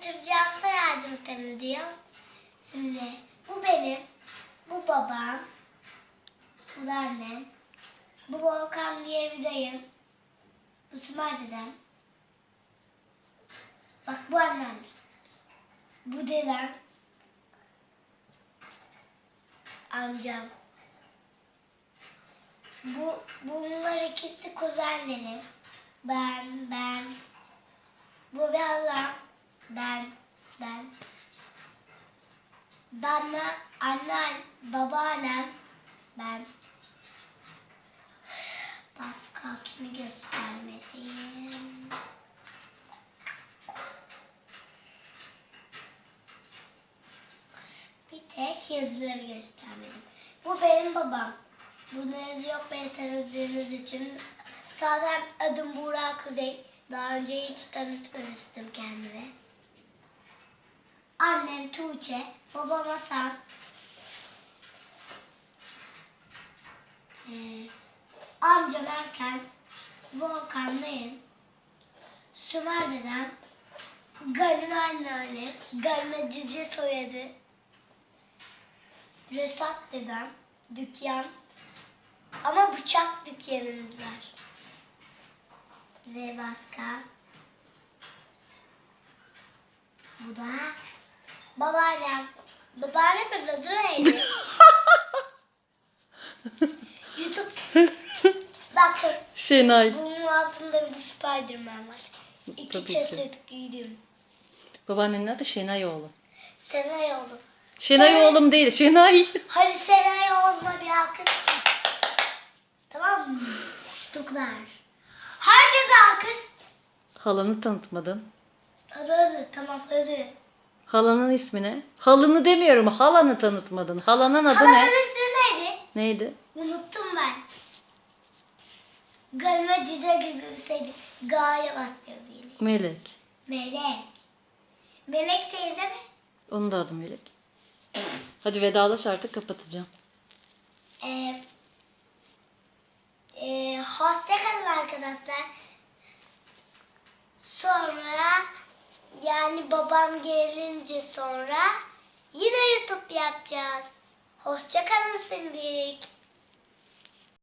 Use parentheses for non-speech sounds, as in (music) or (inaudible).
tanıtacağım soy ağacımı tanıtacağım. Şimdi bu benim, bu babam, bu da annem, bu Volkan diye bir dayım, bu Sümer dedem. Bak bu annem, bu dedem, amcam. Bu bunlar ikisi kuzenlerim. Ben, ben. Bu bir Allah. Ben, ben. Bana annem, babaannem, ben. Başka kimi göstermedim. Bir tek yazıları göstermedim. Bu benim babam. Bunun yok beni tanıdığınız için. Zaten adım Burak Kuzey. Daha önce hiç tanıtmamıştım kendimi. Annem Tuğçe, babam Hasan. Ee, amcam Erken, Volkan dayım, Sümer dedem, Ganime anneannem, Ganime cüce soyadı, Resat dedem, dükkan, ama bıçak dükkanımız var. Ve başka. Bu da babaannem. Babaannemin adı neydi? (laughs) YouTube. Bakın Şenay. bunun altında bir de Spiderman var. İki Tabii ki. ceset giydim. Babaannenin adı Şenay oğlu. Senay oldu. Şenay oğlum değil, Şenay. Hadi Senay olma bir alkış. Tamam mı? İşte o kadar. Herkes alkış. Halanı tanıtmadın. Hadi hadi tamam hadi. Halanın ismi ne? Halını demiyorum, halanı tanıtmadın. Halanın adı Halamın ne? ismi neydi? Neydi? Unuttum ben. Galime cüce gibi bir şeydi. Ga'ya basıyordu yine. Melek. Melek. Melek teyze mi? Onun da adı Melek. Hadi vedalaş artık kapatacağım. Ee, e, hoşçakalın arkadaşlar. Sonra yani babam gelince sonra yine YouTube yapacağız. Hoşçakalın şimdilik.